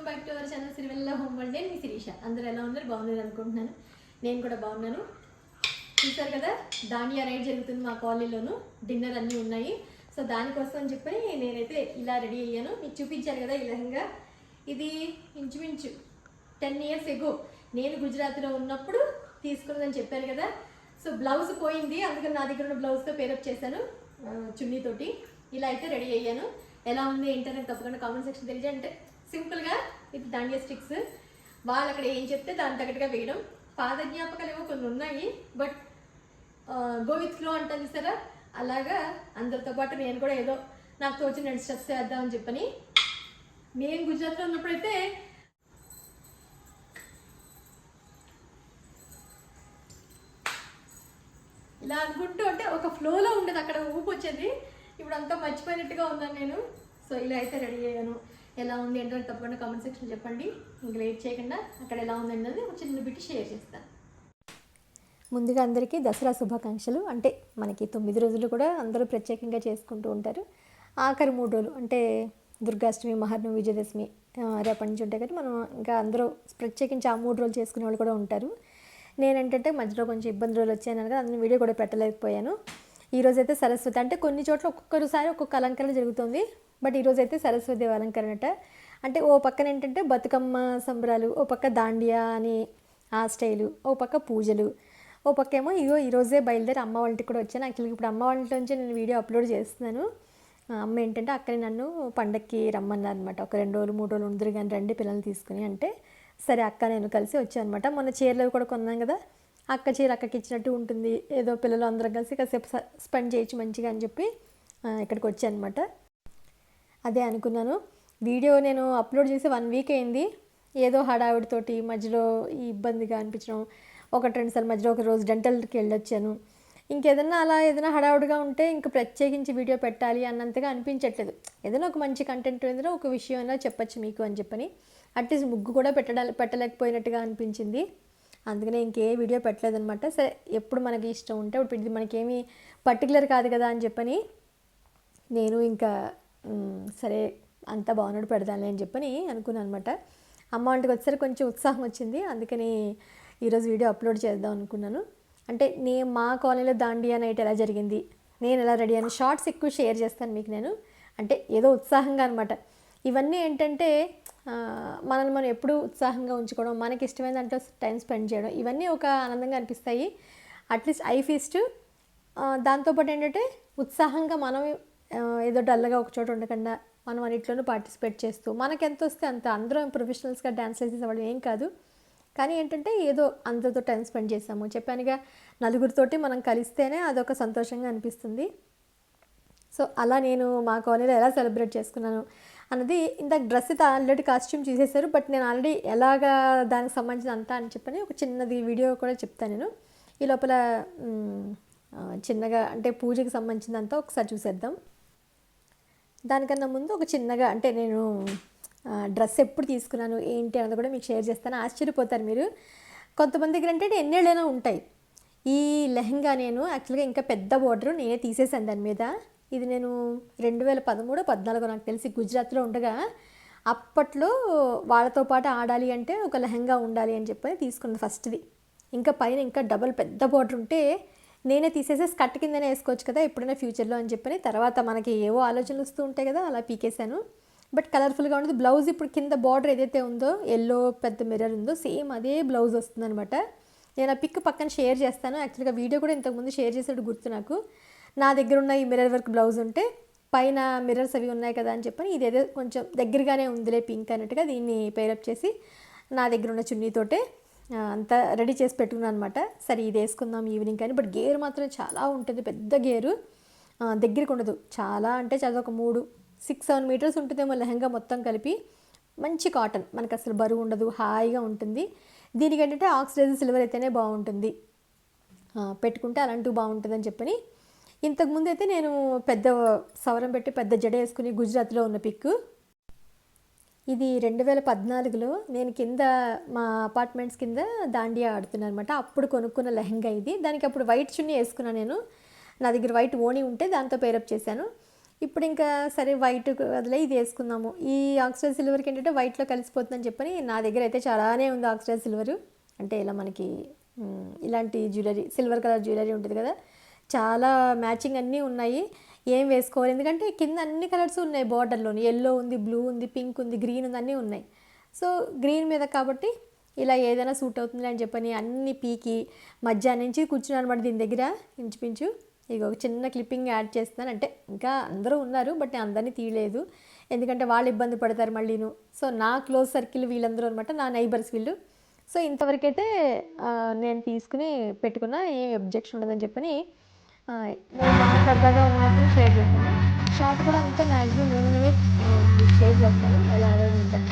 Welcome back to our channel Sirivella home world. నేను మీ శిరీష. అందరూ ఎలా ఉన్నారు? బాగున్నారు అనుకుంటున్నాను. నేను కూడా బాగున్నాను. చూసారు కదా? దానియా రైడ్ జరుగుతుంది మా కాలనీలోను. డిన్నర్ అన్నీ ఉన్నాయి. సో దానికోసం అని చెప్పి నేనైతే ఇలా రెడీ అయ్యాను. మీకు చూపించాను కదా ఈ లెహంగా. ఇది ఇంచుమించు టెన్ ఇయర్స్ ఎగో. నేను గుజరాత్లో ఉన్నప్పుడు తీసుకున్నదని చెప్పాను కదా. సో బ్లౌజ్ పోయింది. అందుకని నా దగ్గర ఉన్న బ్లౌజ్తో పేరప్ చేశాను. చున్నీతోటి. ఇలా అయితే రెడీ అయ్యాను. ఎలా ఉంది ఏంటనేది తప్పకుండా కామెంట్ సెక్షన్ తెలియజే అంటే సింపుల్గా ఇది దాండియా స్టిక్స్. వాళ్ళు అక్కడ ఏం చెప్తే దాని తగ్గట్టుగా వేయడం. పాద జ్ఞాపకాలు ఏమో కొన్ని ఉన్నాయి బట్ గోవిత్లో విత్ ఫ్లో అంటాను చూసారా? అలాగా అందరితో పాటు నేను కూడా ఏదో నాకు తోచిన రెండు స్టెప్స్ వేద్దామని చెప్పని. నేను గుజరాత్లో ఉన్నప్పుడైతే ఇలా అనుకుంటూ అంటే ఒక ఫ్లోలో ఉండేది అక్కడ ఊపు వచ్చేది. ఇప్పుడు అంతా మర్చిపోయినట్టుగా ఉన్నాను నేను. సో ఇలా అయితే రెడీ అయ్యాను. ఎలా ఉంది ఏంటో తప్పకుండా కామెంట్ సెక్షన్ చెప్పండి. ఇంకా లేట్ చేయకుండా అక్కడ ఎలా ఉంది అన్నది ఒక చిన్న బిట్ షేర్ చేస్తాను ముందుగా అందరికీ దసరా శుభాకాంక్షలు. అంటే మనకి తొమ్మిది రోజులు కూడా అందరూ ప్రత్యేకంగా చేసుకుంటూ ఉంటారు. ఆఖరి మూడు రోజులు అంటే దుర్గాష్టమి మహానవమి విజయదశమి రేపటి నుంచి ఉంటాయి కదా. మనం ఇంకా అందరూ ప్రత్యేకించి ఆ మూడు రోజులు చేసుకునే వాళ్ళు కూడా ఉంటారు. నేనేంటంటే మధ్యలో కొంచెం ఇబ్బంది రోజులు వచ్చాను కదా అందులో వీడియో కూడా పెట్టలేకపోయాను. ఈరోజు అయితే సరస్వతి. అంటే కొన్ని చోట్ల ఒక్కొక్కసారి ఒక్కొక్క అలంకరణ జరుగుతుంది. బట్ ఈరోజు అయితే సరస్వతి అలంకరణట. అంటే ఓ పక్కన ఏంటంటే బతుకమ్మ సంబరాలు ఓ పక్క దాండియా అని ఆ స్టైలు ఓ పక్క పూజలు ఓ పక్క ఏమో ఇగో ఈరోజే బయలుదేరి అమ్మ వాళ్ళకి కూడా వచ్చాను. యాక్చువల్గా ఇప్పుడు అమ్మ వాళ్ళ నుంచి నేను వీడియో అప్లోడ్ చేస్తున్నాను. అమ్మ ఏంటంటే అక్కడే నన్ను పండక్కి రమ్మన్నారు అనమాట ఒక రెండు రోజులు మూడు రోజులు ఉందరు కానీ రండి పిల్లల్ని తీసుకుని అంటే సరే అక్క నేను కలిసి వచ్చాను అనమాట మొన్న చీరలు కూడా కొన్నాం కదా అక్క చీర అక్కకి ఇచ్చినట్టు ఉంటుంది. ఏదో పిల్లలు అందరం కలిసి కాసేపు స్పెండ్ చేయొచ్చు మంచిగా అని చెప్పి ఇక్కడికి వచ్చాను అనమాట అదే అనుకున్నాను. వీడియో నేను అప్లోడ్ చేసి వన్ వీక్ అయింది. ఏదో హడావిడితోటి మధ్యలో ఈ ఇబ్బందిగా అనిపించడం ఒకటి రెండు సార్లు మధ్యలో ఒక రోజు డెంటల్కి వెళ్ళొచ్చాను. ఇంకేదన్నా అలా ఏదైనా హడావుడిగా ఉంటే ఇంకా ప్రత్యేకించి వీడియో పెట్టాలి అన్నంతగా అనిపించట్లేదు. ఏదైనా ఒక మంచి కంటెంట్ ఏదైనా ఒక విషయం అయినా చెప్పచ్చు మీకు అని చెప్పని అట్లీస్ట్ ముగ్గు కూడా పెట్టడా పెట్టలేకపోయినట్టుగా అనిపించింది. అందుకనే ఇంకే వీడియో పెట్టలేదనమాట సరే ఎప్పుడు మనకి ఇష్టం ఉంటే ఇప్పుడు ఇది మనకేమీ పర్టికులర్ కాదు కదా అని చెప్పని నేను ఇంకా సరే అంతా బాగున్నాడు పెడదాంలే అని చెప్పని అనుకున్నాను అనమాట అమ్మ వంటికి వచ్చేసరి కొంచెం ఉత్సాహం వచ్చింది. అందుకని ఈరోజు వీడియో అప్లోడ్ చేద్దాం అనుకున్నాను. అంటే నేను మా కాలనీలో దాండియా నైట్ ఎలా జరిగింది నేను ఎలా రెడీ అని షార్ట్స్ ఎక్కువ షేర్ చేస్తాను మీకు నేను. అంటే ఏదో ఉత్సాహంగా అనమాట. ఇవన్నీ ఏంటంటే మనల్ని మనం ఎప్పుడు ఉత్సాహంగా ఉంచుకోవడం మనకి ఇష్టమైన దాంట్లో టైం స్పెండ్ చేయడం ఇవన్నీ ఒక ఆనందంగా అనిపిస్తాయి. At least I feast. దాంతోపాటు ఏంటంటే ఉత్సాహంగా మనం ఏదో డల్గా ఒక చోట ఉండకుండా మనం అన్నిట్లోనూ పార్టిసిపేట్ చేస్తూ మనకు ఎంత వస్తే అంత అందరం ప్రొఫెషనల్స్గా డ్యాన్స్ చేసేవాళ్ళు ఏం కాదు. కానీ ఏంటంటే ఏదో అందరితో టైం స్పెండ్ చేసాము. చెప్పానుగా నలుగురితోటి మనం కలిస్తేనే అదొక సంతోషంగా అనిపిస్తుంది. సో అలా నేను మా కాలనీలో ఎలా సెలబ్రేట్ చేసుకున్నాను అన్నది ఇందాక డ్రెస్ అయితే ఆల్రెడీ కాస్ట్యూమ్ చేసేసారు బట్ నేను ఆల్రెడీ ఎలాగా దానికి సంబంధించిన అంతా అని చెప్పని ఒక చిన్నది వీడియో కూడా చెప్తాను నేను. ఈ లోపల చిన్నగా అంటే పూజకి సంబంధించిందంతా ఒకసారి చూసేద్దాం. దానికన్నా ముందు ఒక చిన్నగా అంటే నేను డ్రెస్ ఎప్పుడు తీసుకున్నాను ఏంటి అన్నది కూడా మీకు షేర్ చేస్తాను. ఆశ్చర్యపోతారు మీరు. కొంతమంది దగ్గర అంటే ఎన్నేళ్ళైనా ఉంటాయి. ఈ లెహంగా నేను యాక్చువల్గా ఇంకా పెద్ద బోర్డర్ నేనే తీసేసాను దాని మీద. ఇది నేను రెండు వేల పదమూడు పద్నాలుగు నాకు తెలిసి గుజరాత్లో ఉండగా అప్పట్లో వాళ్ళతో పాటు ఆడాలి అంటే ఒక లెహంగా ఉండాలి అని చెప్పి తీసుకున్నది ఫస్ట్ది. ఇంకా పైన ఇంకా డబల్ పెద్ద బోర్డర్ ఉంటే నేనే తీసేసి కట్ కిందనే వేసుకోవచ్చు కదా ఎప్పుడైనా ఫ్యూచర్లో అని చెప్పని. తర్వాత మనకి ఏవో ఆలోచనలు వస్తూ ఉంటాయి కదా అలా పీకేశాను. బట్ కలర్ఫుల్గా ఉండదు. బ్లౌజ్ ఇప్పుడు కింద బార్డర్ ఏదైతే ఉందో ఎల్లో పెద్ద మిర్రర్ ఉందో సేమ్ అదే బ్లౌజ్ వస్తుందనమాట నేను ఆ పిక్ పక్కన షేర్ చేస్తాను. యాక్చువల్గా వీడియో కూడా ఇంతకుముందు షేర్ చేసేది గుర్తు నాకు. నా దగ్గర ఉన్న ఈ మిర్రర్ వర్క్ బ్లౌజ్ ఉంటే పైన మిర్రర్స్ అవి ఉన్నాయి కదా అని చెప్పని ఇదేదో కొంచెం దగ్గరగానే ఉందిలే పింక్ అన్నట్టుగా దీన్ని పేరప్ చేసి నా దగ్గర ఉన్న చున్నీతోటే అంతా రెడీ చేసి పెట్టుకున్నాను అనమాట సరే ఇది వేసుకుందాం ఈవినింగ్ కానీ బట్ గేర్ మాత్రం చాలా ఉంటుంది పెద్ద గేరు. దగ్గరికి ఉండదు. చాలా అంటే చాలా ఒక మూడు సిక్స్ సెవెన్ మీటర్స్ ఉంటుందేమో లెహంగా మొత్తం కలిపి. మంచి కాటన్. మనకు అసలు బరువు ఉండదు హాయిగా ఉంటుంది. దీనికి ఏంటంటే ఆక్సిడైజ్ సిల్వర్ అయితేనే బాగుంటుంది. పెట్టుకుంటే అలాంటివి బాగుంటుందని చెప్పని. ఇంతకుముందు అయితే నేను పెద్ద సవరం పెట్టి పెద్ద జడ వేసుకుని గుజరాత్లో ఉన్న పిక్ ఇది రెండు వేల పద్నాలుగులో నేను కింద మా అపార్ట్మెంట్స్ కింద దాండియా ఆడుతున్నాను అనమాట అప్పుడు కొనుక్కున్న లెహంగా ఇది. దానికి అప్పుడు వైట్ చున్నీ వేసుకున్నాను నేను. నా దగ్గర వైట్ ఓణి ఉంటే దాంతో పేరప్ చేశాను. ఇప్పుడు ఇంకా సరే వైట్ వదిలే ఇది వేసుకుందాము. ఈ ఆక్సిడైజ్ సిల్వర్కి ఏంటంటే వైట్లో కలిసిపోతుందని చెప్పని నా దగ్గర అయితే చాలానే ఉంది ఆక్సిడైజ్ సిల్వర్. అంటే ఇలా మనకి ఇలాంటి జ్యువెలరీ సిల్వర్ కలర్ జ్యువెలరీ ఉంటుంది కదా. చాలా మ్యాచింగ్ అన్నీ ఉన్నాయి. ఏం వేసుకోవాలి? ఎందుకంటే కింద అన్ని కలర్స్ ఉన్నాయి బార్డర్లోని. ఎల్లో ఉంది బ్లూ ఉంది పింక్ ఉంది గ్రీన్ ఉంది అన్నీ ఉన్నాయి. సో గ్రీన్ మీద కాబట్టి ఇలా ఏదైనా సూట్ అవుతుంది అని చెప్పని అన్ని పీకి మధ్యాహ్నం నుంచి కూర్చున్నాను అనమాట దీని దగ్గర. ఇంచుమించు ఇక ఒక చిన్న క్లిప్పింగ్ యాడ్ చేస్తాను అంటే ఇంకా అందరూ ఉన్నారు బట్ నేను అందరినీ తీయలేదు. ఎందుకంటే వాళ్ళు ఇబ్బంది పడతారు మళ్ళీను సో నా క్లోజ్ సర్కిల్ వీళ్ళందరూ అనమాట నా నైబర్స్ వీళ్ళు. సో ఇంతవరకైతే నేను తీసుకుని పెట్టుకున్న ఏ అబ్జెక్షన్ ఉండదని చెప్పని ఆ, నేను బాగా సరదాగా ఉన్నప్పుడు షేర్ చేస్తాను షార్ట్ కూడా అంతా మ్యాక్సిమం నేను షేర్ చేస్తాను ఎలా ఉంటాను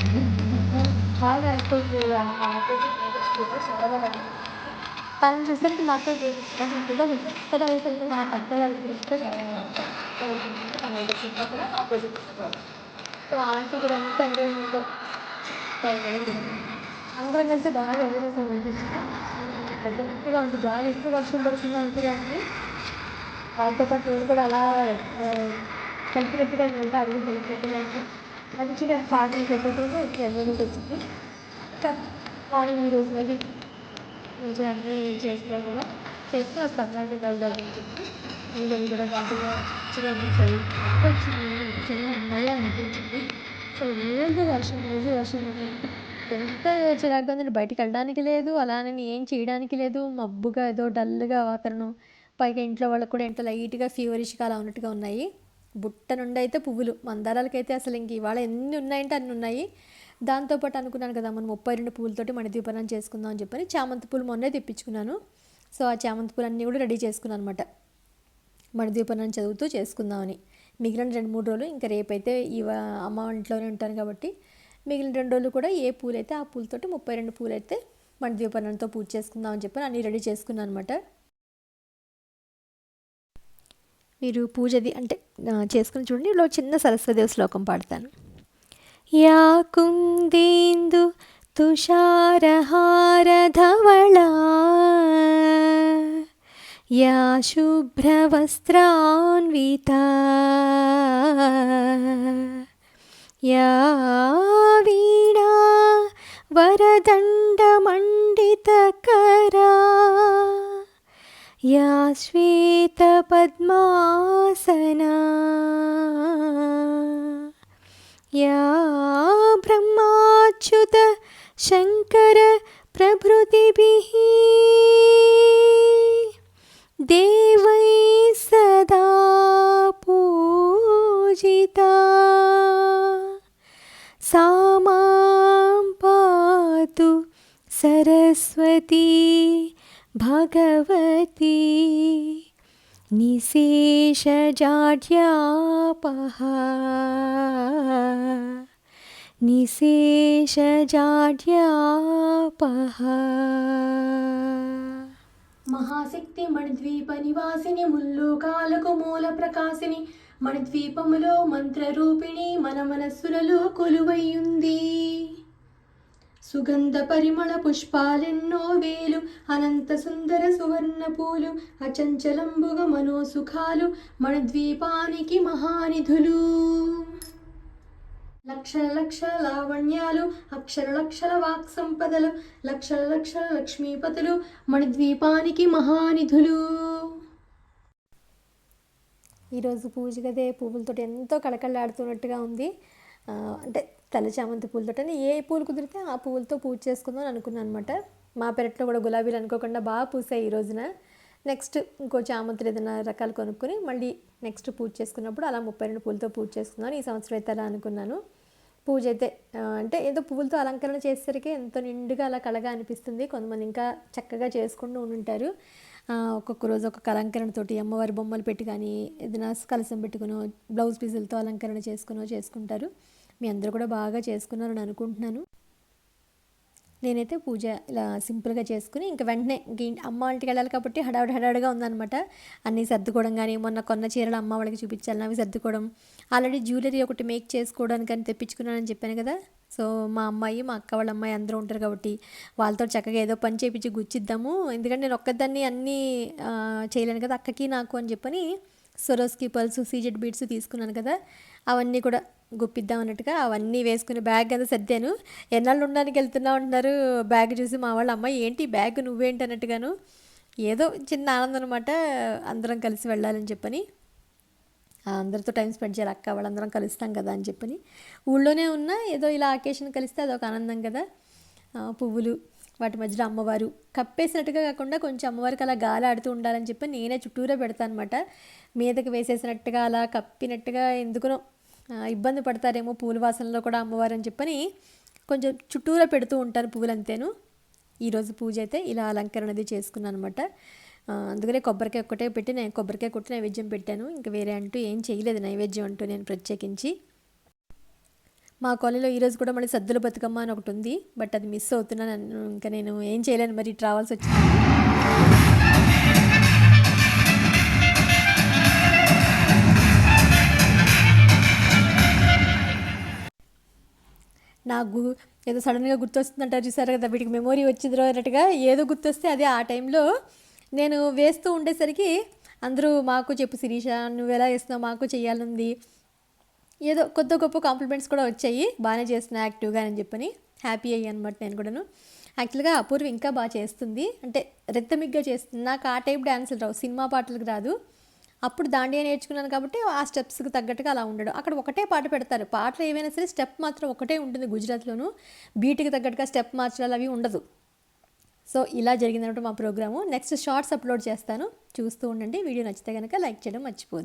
బాగా ఎక్కువ తను చూస్తే నాకు సో ఆంటీ కూడా ఎంత ఎంజాయ్ అందరం కలిసి బాగా ఎంజాయ్ చేస్తాం ఎక్కువగా ఉంటుంది బాగా ఎక్కువ వర్షం పడుతుంది అంతే వాళ్ళతో పాటు నేను కూడా అలా కలిపినట్టుగా వెళ్తే అడుగు కలిపినట్టుగా మంచిగా పాటలు పెట్టుకుంటూ ఎంజాయ్ వచ్చింది మార్నింగ్ ఈ రోజు వెళ్ళి అన్నీ చేసినా కూడా చేస్తే ఆ సంక్రాంతి కలుగుతుంది ఇంకా ఇక్కడ మంచిగా చూడండి చిన్న అనిపించింది. సో ఏది వర్షం ఏది వర్షం ఎంత చిరాకుగా ఉందండి బయటికి వెళ్ళడానికి లేదు అలానే ఏం చేయడానికి లేదు. మబ్బుగా ఏదో డల్గా వాతావరణం. పైగా ఇంట్లో వాళ్ళకి కూడా ఎంతో లైట్గా ఫీవరిష్గా అలా ఉన్నట్టుగా ఉన్నాయి. బుట్ట నుండి అయితే పువ్వులు మందారాలకైతే అసలు ఇంక ఇవాళ ఎన్ని ఉన్నాయంటే అన్ని ఉన్నాయి. దాంతోపాటు అనుకున్నాను కదా మనం ముప్పై రెండు పువ్వులతోటి మణి దీపనం చేసుకుందాం అని చెప్పని చామంతి పూలు మొన్నే తెప్పించుకున్నాను. సో ఆ చామంతి పూలు అన్నీ కూడా రెడీ చేసుకున్నాను అనమాట మణిదీపనం చదువుతూ చేసుకుందామని. మిగిలిన రెండు మూడు రోజులు ఇంకా రేపైతే ఇవ అమ్మ ఇంట్లోనే ఉంటాను కాబట్టి మిగిలిన రెండు రోజులు కూడా ఏ పూలైతే ఆ పూలతోటి ముప్పై రెండు పూలైతే మణిదీపనంతో పూజ చేసుకుందామని చెప్పి అన్నీ రెడీ చేసుకున్నాను అనమాట మీరు పూజది అంటే ఆ, చేసుకుని చూడండి ఇలా చిన్న సరస్వతి శ్లోకం పాడతాను యా కుందేందు తుషారహారధవళా या शुभ्रवस्त्रान्विता या वीणा वरदण्डमण्डितकरा या श्वेतपद्मासना या ब्रह्माच्युत शङ्कर प्रभृतिभिः। देवै सदा पूजिता। सा मां पातु सरस्वती भगवती निशेषजाड्यापहा निशेषजाड्यापहा మహాశక్తి మణిద్వీప నివాసిని ముల్లోకాలకు మూల ప్రకాశిని మణిద్వీపములో మంత్రరూపిణి మన మనస్సులలో కొలువైయుంది సుగంధ పరిమళ పుష్పాలెన్నో వేలు అనంత సుందర సువర్ణ పూలు అచంచలంబుగ మనోసుఖాలు మణిద్వీపానికి మహానిధులు. లక్షల లక్షల లావణ్యాలు అక్షర లక్షల వాక్ సంపదలు లక్షల లక్షల లక్ష్మీపతులు మణిద్వీపానికి మహానిధులు. ఈరోజు పూజ గదే పువ్వులతో ఎంతో కళకళలాడుతున్నట్టుగా ఉంది. అంటే తెల్ల చామంతి పూలతో ఏ పూలు కుదిరితే ఆ పువ్వులతో పూజ చేసుకుందాం అనుకున్నాను అనమాట మా పెరట్లో కూడా గులాబీలు అనుకోకుండా బాగా పూసాయి ఈ రోజున. నెక్స్ట్ ఇంకో చామంతులు ఏదైనా రకాలు కొనుక్కొని మళ్ళీ నెక్స్ట్ పూజ చేసుకున్నప్పుడు అలా ముప్పై రెండు పూలతో పూజ చేసుకుందాం ఈ సంవత్సరం అయితే అలా అనుకున్నాను. పూజ అయితే అంటే ఏదో పువ్వులతో అలంకరణ చేసేసరికి ఎంతో నిండుగా అలా కళగా అనిపిస్తుంది. కొంతమంది ఇంకా చక్కగా చేసుకుంటూ ఉంటారు ఒక్కొక్క రోజు ఒక్కొక్క అలంకరణతోటి అమ్మవారి బొమ్మలు పెట్టి కానీ ఏదైనా కలసం పెట్టుకునో బ్లౌజ్ పీసులతో అలంకరణ చేసుకునో చేసుకుంటారు. మీ అందరూ కూడా బాగా చేసుకున్నారని అనుకుంటున్నాను. నేనైతే పూజ ఇలా సింపుల్గా చేసుకుని ఇంకా వెంటనే ఇంక అమ్మ వాళ్ళకి వెళ్ళాలి కాబట్టి హడావిడి హడావిడిగా ఉందన్నమాట. అన్నీ సర్దుకోవడం కానీ మొన్న కొన్న చీరలు అమ్మ వాళ్ళకి చూపించాలని అవి సర్దుకోవడం. ఆల్రెడీ జ్యువెలరీ ఒకటి మేక్ చేసుకోవడానికి అని తెప్పించుకున్నానని చెప్పాను కదా. సో మా అమ్మాయి మా అక్క వాళ్ళ అమ్మాయి అందరూ ఉంటారు కాబట్టి వాళ్ళతో చక్కగా ఏదో పని చేపించి గుచ్చిద్దాము. ఎందుకంటే నేను ఒక్కదాన్ని అన్నీ చేయలేను కదా అక్కకి నాకు అని చెప్పని సొరోస్కి పల్స్ సీజెడ్ బీట్స్ తీసుకున్నాను కదా. అవన్నీ కూడా గుప్పిద్దాం అన్నట్టుగా అవన్నీ వేసుకుని బ్యాగ్ అంతా సర్దాను. ఎన్నాళ్ళు ఉండడానికి వెళ్తున్నా ఉంటున్నారు బ్యాగ్ చూసి మా వాళ్ళ అమ్మాయి ఏంటి బ్యాగ్ నువ్వేంటి? అన్నట్టుగాను ఏదో చిన్న ఆనందం అనమాట అందరం కలిసి వెళ్ళాలని చెప్పని. అందరితో టైం స్పెండ్ చేయాలి అక్క వాళ్ళందరం కలుస్తాం కదా అని చెప్పని. ఊళ్ళోనే ఉన్నా ఏదో ఇలా అకేషన్ కలిస్తే అదొక ఆనందం కదా. పువ్వులు వాటి మధ్యలో అమ్మవారు కప్పేసినట్టుగా కాకుండా కొంచెం అమ్మవారికి అలా గాలి ఆడుతూ ఉండాలని చెప్పి నేనే చుట్టూరా పెడతాను అనమాట మీదకి వేసేసినట్టుగా అలా కప్పినట్టుగా ఎందుకునో ఇబ్బంది పడతారేమో పూల వాసనలో కూడా అమ్మవారు అని చెప్పని కొంచెం చుట్టూరా పెడుతూ ఉంటాను పువ్వులు అంతేను ఈరోజు పూజ అయితే ఇలా అలంకరణ అది చేసుకున్నాను అనమాట అందుకనే కొబ్బరికాయ ఒక్కటే పెట్టి నేను కొబ్బరికాయ కొట్టి నైవేద్యం పెట్టాను. ఇంకా వేరే అంటూ ఏం చేయలేదు నైవేద్యం అంటూ నేను ప్రత్యేకించి. మా కాలనీలో ఈరోజు కూడా మళ్ళీ సద్దుల బతుకమ్మ అని ఒకటి ఉంది బట్ అది మిస్ అవుతున్నాను ఇంకా నేను ఏం చేయలేను మరి ట్రావెల్స్ వచ్చింది. నాకు ఏదో సడన్గా గుర్తొస్తుందంటారు చూసారు కదా వీటికి మెమొరీ వచ్చింది అన్నట్టుగా ఏదో గుర్తొస్తే అదే ఆ టైంలో నేను వేస్తూ ఉండేసరికి అందరూ మాకు చెప్పు శిరీష నువ్వు ఎలా వేస్తున్నావు మాకు చేయాలనుంది ఏదో కొత్త గొప్ప కాంప్లిమెంట్స్ కూడా వచ్చాయి. బాగానే చేస్తున్నా యాక్టివ్గా అని చెప్పని హ్యాపీ అయ్యి అనమాట నేను కూడాను. యాక్చువల్గా అపూర్వ ఇంకా బాగా చేస్తుంది. అంటే రిథమిక్గా చేస్తుంది. నాకు ఆ టైప్ డ్యాన్సులు రావు. సినిమా పాటలకు రాదు. అప్పుడు దాండియా నేర్చుకున్నాను కాబట్టి ఆ స్టెప్స్కి తగ్గట్టుగా అలా ఉండడం. అక్కడ ఒకటే పాట పెడతారు. పాటలు ఏవైనా సరే స్టెప్ మాత్రం ఒకటే ఉంటుంది గుజరాత్లోను. బీట్కి తగ్గట్టుగా స్టెప్ మార్చడాలు అవి ఉండదు. సో ఇలా జరిగిందనమాట మా ప్రోగ్రాము నెక్స్ట్ షార్ట్స్ అప్లోడ్ చేస్తాను. చూస్తూ ఉండండి. వీడియో నచ్చితే కనుక లైక్ చేయడం మర్చిపోదు